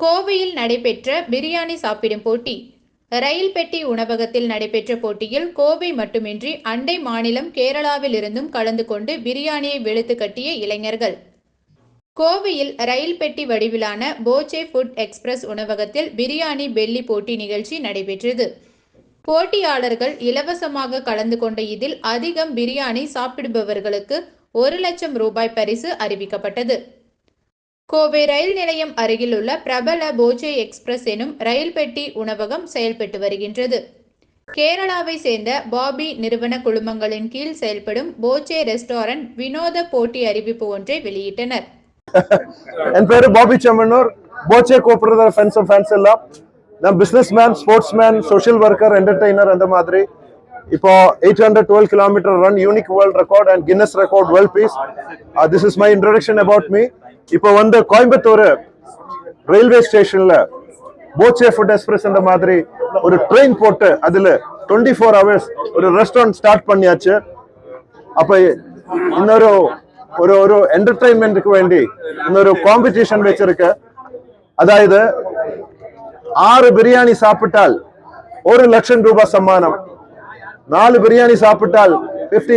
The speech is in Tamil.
கோவையில் நடைபெற்ற பிரியாணி சாப்பிடும் போட்டி ரயில் பெட்டி உணவகத்தில் நடைபெற்ற போட்டியில் கோவை மட்டுமின்றி அண்டை மாநிலம் கேரளாவில் இருந்தும் கலந்து கொண்டு பிரியாணியை வெளுத்து கட்டிய இளைஞர்கள். கோவையில் ரயில் பெட்டி வடிவிலான போச்சே ஃபுட் எக்ஸ்பிரஸ் உணவகத்தில் பிரியாணி பெல்லி போட்டி நிகழ்ச்சி நடைபெற்றது. போட்டியாளர்கள் இலவசமாக கலந்து கொண்ட இதில் அதிகம் பிரியாணி சாப்பிடுபவர்களுக்கு ஒரு லட்சம் ரூபாய் பரிசு அறிவிக்கப்பட்டது. கோவை ரயில் நிலையம் அருகிலுள்ள பிரபல போச்சே எக்ஸ்பிரஸ் எனும் ரயில் பெட்டி உணவகம் செயல்பட்டு வருகின்றது. கேரளாவை சேர்ந்த பாபி நிறுவன குழுமங்களின் கீழ் செயல்படும் போச்சே ரெஸ்டாரண்ட் வினோத போட்டி அறிவிப்பு ஒன்றை வெளியிட்டனர். என் பேரு பாபி செம்மனூர். போச்சே கூப்பிடுற ஃப்ரெண்ட்ஸ் ஃபேன்ஸ் எல்லாம். நான் business man sports man social worker entertainer அந்த மாதிரி. இப்போ eight hundred twelve kilometre run unique world record and Guinness record world peace this is my introduction about me இப்போ வந்து கோயம்புத்தூர் ரயில்வே ஸ்டேஷன்ல போச்சே ஃபுட் எக்ஸ்பிரஸ் இந்த மாதிரி ஒரு ட்ரெயின் போட்டு அதுல டுவெண்ட்டி ஃபோர் ஹவர்ஸ் ஒரு ரெஸ்டாரண்ட் ஸ்டார்ட் பண்ணியாச்சு. அப்ப இன்னொரு ஒரு ஒரு என்டர்டைன்மெண்ட்டுக்கு வேண்டி இன்னொரு காம்படிஷன் வச்சிருக்கு. அதாவது ஆறு பிரியாணி சாப்பிட்டால் ஒரு லட்சம் ரூபாய் சம்மானம். நாலு பிரியாணி சாப்பிட்டால் பிப்டி